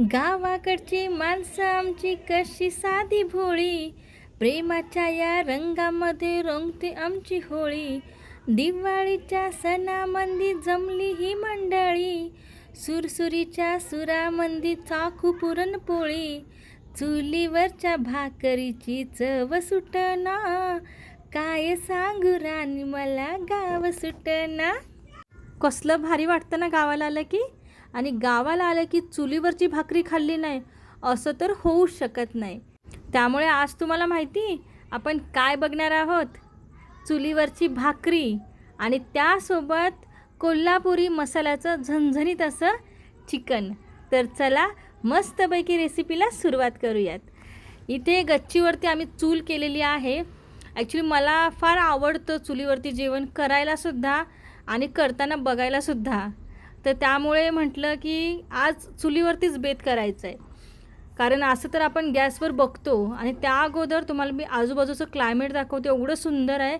गावाकडची माणसं आमची कशी साधी भोळी. प्रेमाच्या या रंगामध्ये रंगते आमची होळी. दिवाळीच्या सणामंदी जमली ही मंडळी. सुरसुरीच्या सुरामंदी चाखू पुरणपोळी चुलीवरच्या भाकरीची चव सुटना काय सांगू राणी मला गाव सुटना कसलं भारी वाटतं ना गावाला आलं की? आणि गावाला आलं की चुलीवरची भाकरी खाल्ली नाही असं तर होऊच शकत नाही. त्यामुळे आज तुम्हाला माहिती आपण काय बघणार आहोत? चुलीवरची भाकरी आणि त्यासोबत कोल्हापुरी मसाल्याचं झणझणीत असं चिकन. तर चला मस्तपैकी रेसिपीला सुरुवात करूयात. इथे गच्चीवरती आम्ही चूल केलेली आहे. ॲक्च्युली मला फार आवडतं चुलीवरती जेवण करायलासुद्धा आणि करताना बघायलासुद्धा तर त्यामुळे म्हटलं की आज चुलीवरतीच बेत करायचं आहे कारण असं तर आपण गॅसवर बघतो आणि त्या अगोदर तुम्हाला मी आजूबाजूचं क्लायमेट दाखवते एवढं सुंदर आहे.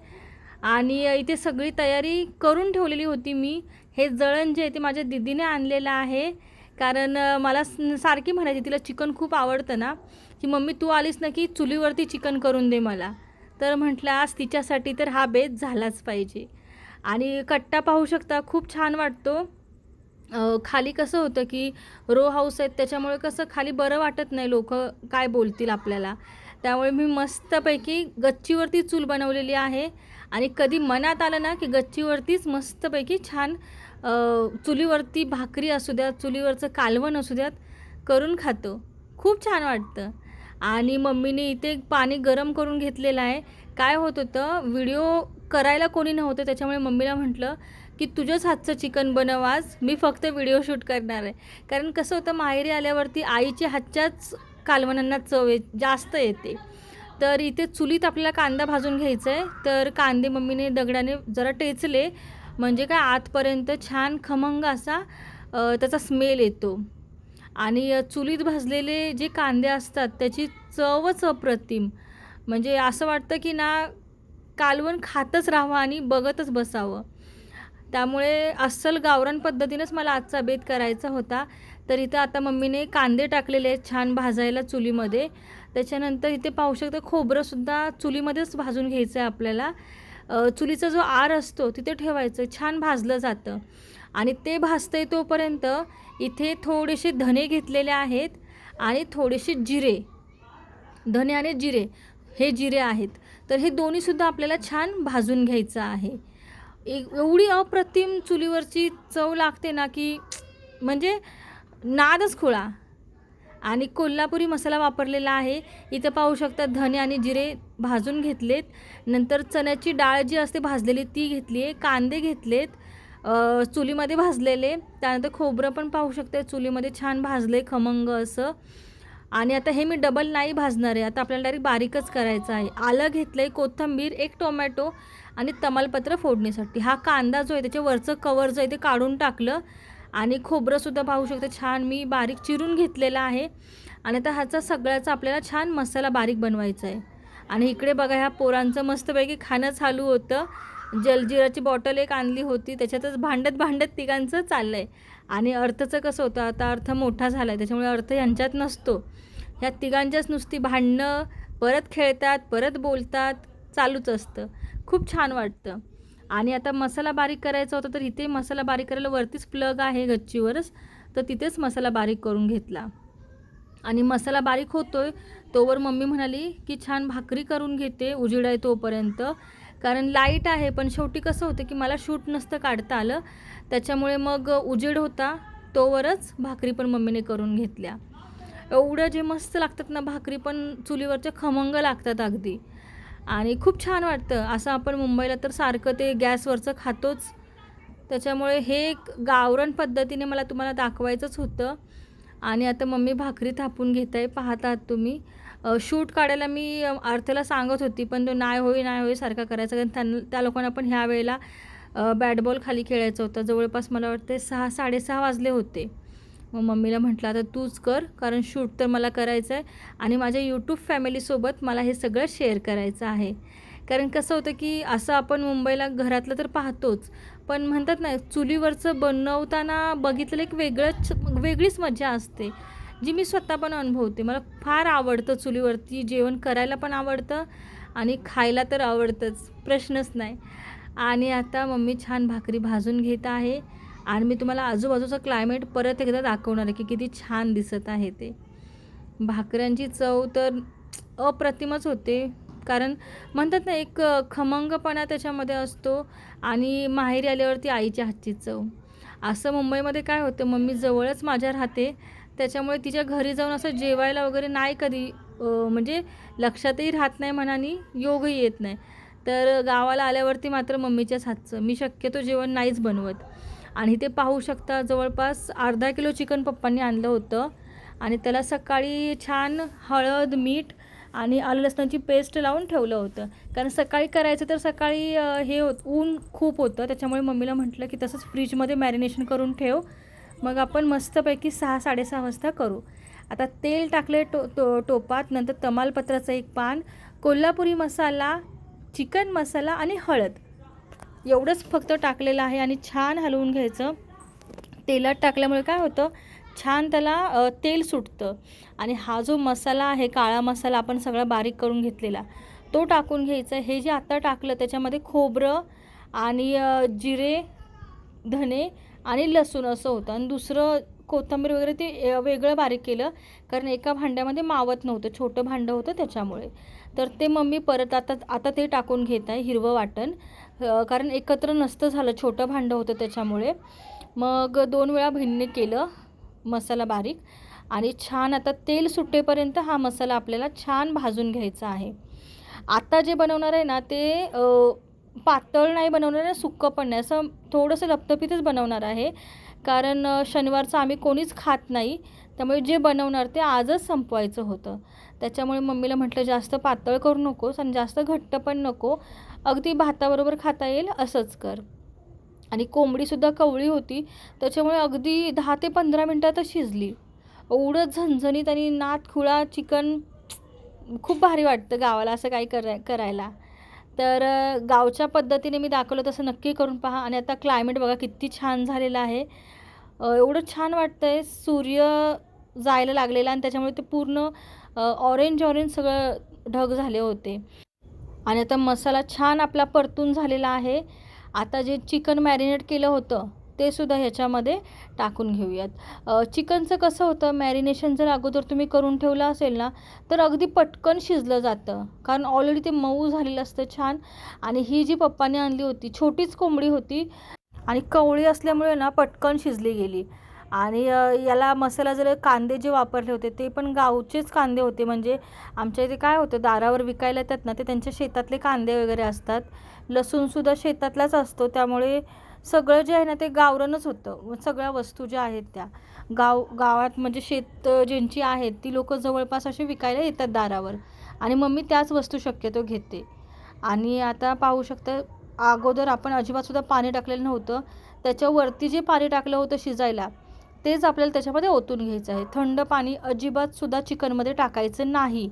आणि इथे सगळी तयारी करून ठेवलेली होती मी. हे जळण जे आहे ते माझ्या दिदीने आणलेलं आहे. कारण मला सारखी म्हणायची तिला चिकन खूप आवडतं ना. की मम्मी तू आलीस ना की चुलीवरती चिकन करून दे मला. तर म्हटलं आज तिच्यासाठी तर हा बेत झालाच पाहिजे. आणि कट्टा पाहू शकता खूप छान वाटतो. खाली कसं होतं की रो हाऊस आहेत त्याच्यामुळे कसं खाली बरं वाटत नाही लोक काय बोलतील आपल्याला. त्यामुळे मी मस्तपैकी गच्चीवरती चूल बनवलेली आहे आणि कधी मनात आलं ना की गच्चीवरतीच मस्तपैकी छान चुलीवरती भाकरी असू द्यात चुलीवरचं कालवण असू द्यात करून खातो. खूप छान वाटतं. आणि मम्मीने इथे पाणी गरम करून घेतलेलं आहे. काय होत होतं व्हिडिओ करायला कोणी नव्हतं त्याच्यामुळे मम्मीला म्हटलं की तुझ्याच हातचं चिकन बनव आज मी फक्त व्हिडिओ शूट करणार आहे. कारण कसं होतं माहेरी आल्यावरती आईच्या हातच्याच कालवणांना चव ये जास्त येते. तर इथे चुलीत आपल्याला कांदा भाजून घ्यायचा आहे तर कांदे मम्मीने दगडाने जरा टेचले. म्हणजे काय आतपर्यंत छान खमंग असा त्याचा स्मेल येतो. आणि चुलीत भाजलेले जे कांदे असतात त्याची चवच अप्रतिम. म्हणजे असं वाटतं की ना कालवण खातच राहावं आणि बघतच बसावं. त्यामुळे अस्सल गावरान पद्धतीनंच मला आजचा बेत करायचा होता. तर इथं आता मम्मीने कांदे टाकलेले आहेत छान भाजायला चुलीमध्ये. त्याच्यानंतर इथे पाहू शकता खोबरंसुद्धा चुलीमध्येच भाजून घ्यायचं आहे आपल्याला चुलीचा जो आर असतो तिथे ठेवायचं छान भाजलं जातं. आणि ते भाजतं आहे तोपर्यंत इथे थोडेसे धने घेतलेले आहेत आणि थोडेसे जिरे. धने आणि जिरे हे जिरे आहेत. तर हे दोन्हीसुद्धा आपल्याला छान भाजून घ्यायचं आहे. एवढी अप्रतिम चुलीवरची चव लागते ना की म्हणजे नादच खुळा. आणि कोल्हापुरी मसाला वापरलेला आहे. इथं पाहू शकता धने आणि जिरे भाजून घेतलेत. नंतर चण्याची डाळ जी असते भाजलेली ती घेतली आहे. कांदे घेतलेत. चुलीमध्ये भाजलेले. त्यानंतर खोबरं पण पाहू शकते चुलीमध्ये छान भाजले खमंग असं. आणि आता हे मी डबल नाही भाजणार आहे. आता आपल्याला डायरेक्ट बारीकच करायचं आहे. आलं घेतलं आहे कोथिंबीर एक टोमॅटो आणि तमालपत्र फोडणीसाठी. हा कांदा जो आहे त्याच्या वरचं कवर जो आहे ते काढून टाकलं आणि खोबरंसुद्धा पाहू शकते. छान मी बारीक चिरून घेतलेलं आहे. आणि आता ह्याचा सगळ्याचा आपल्याला छान मसाला बारीक बनवायचा आहे. आणि इकडे बघा ह्या पोरांचं मस्तपैकी खाणं चालू होतं. जलजिराची बॉटल एक आणली होती त्याच्यातच भांडत भांडत तिघांचं चाललं आहे आणि अर्थचं कसं होतं आता अर्थ मोठा झाला आहे त्याच्यामुळे अर्थ यांच्यात नसतो. ह्या तिघांच्याच नुसती भांडणं परत खेळतात परत बोलतात चालूच असतं. खूप छान वाटतं. आणि आता मसाला बारीक करायचा होता तर इथे मसाला बारीक करायला वरतीच प्लग आहे गच्चीवरच तर तिथेच मसाला बारीक करून घेतला. आणि मसाला बारीक होतोय तोवर मम्मी म्हणाली की छान भाकरी करून घेते उजिडाय आहे तोपर्यंत. कारण लाइट आहे पण शेवटी कसं होतं की मला शूट नसतं काढता आलं. त्याच्यामुळे मग उजेड होता. तोवरच भाकरी पण मम्मीने करून घेतल्या. एवढं जे मस्त लागतात ना भाकरी पण चुलीवरच्या खमंग लागतात अगदी. आणि खूप छान वाटतं. असं आपण मुंबईला तर सारखं ते गॅसवरचं खातोच. त्याच्यामुळे हे एक गावरण पद्धतीने मला तुम्हाला दाखवायचंच होतं. आणि आता मम्मी भाकरी थापून घेत आहे पाहतात आहात तुम्ही. शूट काढायला मी अर्थला सांगत होती पण तो नाही होई नाही होई सारखा करायचा. कारण त्यांना त्या लोकांना पण ह्या वेळेला बॅट बॉल खाली खेळायचं होतं. जवळपास मला वाटते सहा साडेसहा वाजले होते. मग मम्मीला म्हटलं आता तूच कर कारण शूट तर मला करायचं आहे आणि माझ्या यूट्यूब फॅमिलीसोबत मला हे सगळं शेअर करायचं आहे. कारण कसं होतं की असं आपण मुंबईला घरातलं तर पाहतोच. पण म्हणतात ना चुलीवरचं बनवताना बघितलेलं एक वेगळंच वेगळीच मजा असते. जी मी स्वतः पण अनुभवते. मला फार आवडतं चुलीवरती जेवण करायला पण आवडतं आणि खायला तर आवडतंच प्रश्नच नाही. आणि आता मम्मी छान भाकरी भाजून घेत आहे आणि मी तुम्हाला आजूबाजूचं क्लायमेट परत एकदा दाखवणार आहे की किती छान दिसत आहे ते. भाकऱ्यांची चव तर अप्रतिमच होते. कारण म्हणतात ना एक खमंगपणा त्याच्यामध्ये असतो आणि माहेरी आल्यावरती आईच्या हातची चव. असं मुंबईमध्ये काय होतं मम्मी जवळच माझ्या राहते. त्याच्यामुळे तिच्या घरी जाऊन असं जेवायला वगैरे नाही कधी म्हणजे लक्षातही राहत नाही मनाने योगही येत नाही. तर गावाला आल्यावरती मात्र मम्मीच्याच हातचं. मी शक्यतो जेवण नाहीच बनवत. आणि ते पाहू शकता जवळपास अर्धा किलो चिकन पप्पांनी आणलं होतं. आणि त्याला सकाळी छान हळद मीठ आणि आलं लसणाची पेस्ट लावून ठेवलं होतं. कारण सकाळी करायचं तर सकाळी हे होत ऊन खूप होतं. त्याच्यामुळे मम्मीला म्हटलं की तसंच फ्रीजमध्ये मॅरिनेशन करून ठेव. मग आपण मस्तपैकी सहा साडेसहा वाजता करू. आता तेल टाकले टो टो टोपात नंतर तमालपत्राचं एक पान कोल्हापुरी मसाला चिकन मसाला आणि हळद. एवढंच फक्त टाकलेलं आहे आणि छान हलवून घ्यायचं. तेलात टाकल्यामुळे काय होतं? छान त्याला तेल सुटतं. आणि हा जो मसाला आहे काळा मसाला आपण सगळा बारीक करून घेतलेला तो टाकून घ्यायचा. हे जे आत्ता टाकलं त्याच्यामध्ये खोबरं आणि जिरे धने आणि लसूण असं होतं. आणि दुसरं कोथिंबीर वगैरे ते वेगळं बारीक केलं. कारण एका भांड्यामध्ये मावत नव्हतं. छोटं भांडं होतं त्याच्यामुळे. तर ते मम्मी परत आता आता ते टाकून घेत आहे हिरवं वाटण. कारण एकत्र नसतं झालं. छोटं भांडं होतं त्याच्यामुळे. मग दोन वेळा भिन्ने केलं मसाला बारीक. आणि छान आता तेल सुटेपर्यंत हा मसाला आपल्याला छान भाजून घ्यायचा आहे. आता जे बनवणार आहे ना ते पातळ नाही बनवणार आहे सुक्कं पण नाही. असं थोडंसं लपतपीतच बनवणार आहे. कारण शनिवारचं आम्ही कोणीच खात नाही. त्यामुळे जे बनवणार ते आजच संपवायचं होतं. त्याच्यामुळे मम्मीला म्हटलं जास्त पातळ करू नकोस आणि जास्त घट्ट पण नको. अगदी भाताबरोबर खाता येईल असंच कर. आणि कोंबडीसुद्धा कवळी होती. त्याच्यामुळे अगदी दहा ते पंधरा मिनटातच शिजली. एवढं झणझणीत आणि नात खुळा चिकन खूप भारी वाटतं गावाला असं काही कराय करायला. तर गावच्या पद्धतीने मी दाखवलं तसं नक्की करून पहा आणि आता क्लायमेट बघा किती छान झालेलं आहे. एवढं छान वाटतं आहे सूर्य जायला लागलेला आणि त्याच्यामुळे ते पूर्ण ऑरेंज ऑरेंज सगळं ढग झाले होते. आणि आता मसाला छान आपला परतून झालेला आहे. आता जे चिकन मॅरिनेट केलं होतं ते सुद्धा ह्याच्यामध्ये टाकून घेऊयात. चिकनचं कसं होतं मॅरिनेशन जर अगोदर तुम्ही करून ठेवलं असेल ना तर अगदी पटकन शिजलं जातं. कारण ऑलरेडी ते मऊ झालेलं असतं छान. आणि ही जी पप्पाने आणली होती छोटीच कोंबडी होती आणि कवळी असल्यामुळे ना पटकन शिजली गेली. आणि याला मसाला जर कांदे जे वापरले होते ते पण गावचेच कांदे होते. म्हणजे आमच्या इथे काय होतं दारावर विकायला येतात ना ते त्यांच्या शेतातले कांदे वगैरे असतात. लसूणसुद्धा शेतातलाच असतो. त्यामुळे सगळं जे आहे ना ते गावरानच होतं. सगळ्या वस्तू ज्या आहेत त्या. गाव गावात म्हणजे शेत ज्यांची आहेत ती लोकं जवळपास असे विकायला येतात दारावर. आणि मग मी त्याच वस्तू शक्यतो घेते. आणि आता पाहू शकता अगोदर आपण अजिबातसुद्धा पाणी टाकलेलं नव्हतं. त्याच्यावरती जे पाणी टाकलं होतं शिजायला तेच आपल्याला त्याच्यामध्ये ओतून घ्यायचं आहे. थंड पाणी अजिबातसुद्धा चिकनमध्ये टाकायचं नाही.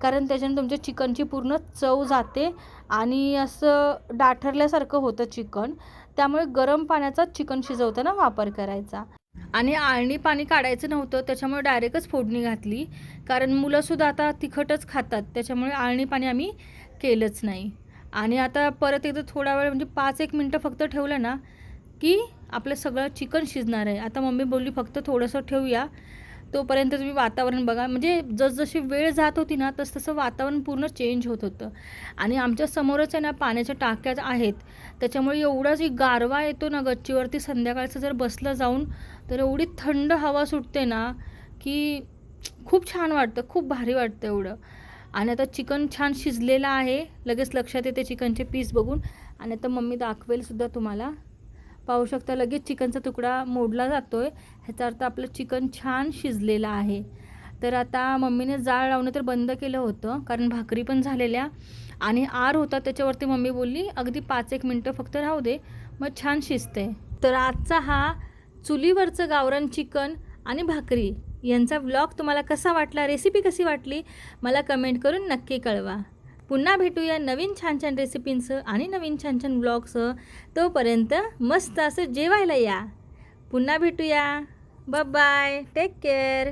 कारण त्याच्याने तुमच्या चिकनची पूर्ण चव जाते आणि असं डाठरल्यासारखं होतं चिकन. त्यामुळे गरम पाण्याचा चिकन शिजवताना वापर करायचा. आणि आळणी पाणी काढायचं नव्हतं त्याच्यामुळे डायरेक्टच फोडणी घातली. कारण मुलंसुद्धा आता तिखटच खातात त्याच्यामुळे आळणी पाणी आम्ही केलंच नाही. आणि आता परत एकदा थोडा वेळ म्हणजे पाच एक मिनटं फक्त ठेवलं ना की आपलं सगळं चिकन शिजणार आहे. आता मम्मी बोलली फक्त थोडंसं ठेवूया. तोपर्यंत तुम्ही वातावरण बघा. म्हणजे जसजशी वेळ जात होती ना तसतसं वातावरण पूर्ण चेंज होत होतं. आणि आमच्या समोरच आहे ना पाण्याच्या टाक्या आहेत त्याच्यामुळे एवढा जी गारवा येतो ना गच्चीवरती संध्याकाळचं जर बसलं जाऊन तर एवढी थंड हवा सुटते ना की खूप छान वाटतं खूप भारी वाटतं एवढं. आणि आता चिकन छान शिजलेलं आहे. लगेच लक्षात येते चिकनचे पीस बघून. आणि आता मम्मी दाखवेल सुद्धा तुम्हाला. पाहू शकता लगेच चिकनचा तुकडा मोडला जातो आहे ह्याचा अर्थ आपलं चिकन छान शिजलेलं आहे. तर आता मम्मीने जाळ लावणं तर बंद केलं होतं कारण भाकरी पण झालेल्या आणि आर होता त्याच्यावरती मम्मी बोलली अगदी पाच एक मिनटं फक्त राहू दे मग छान शिजते. तर आजचा हा चुलीवरचं गावरान चिकन आणि भाकरी यांचा व्लॉग तुम्हाला कसा वाटला रेसिपी कशी वाटली मला कमेंट करून नक्की कळवा. पुन्हा भेटूया नवीन छान छान रेसिपींसह आणि नवीन छान छान ब्लॉगसह तोपर्यंत मस्त असं जेवायला या. पुन्हा भेटूया. Bye take care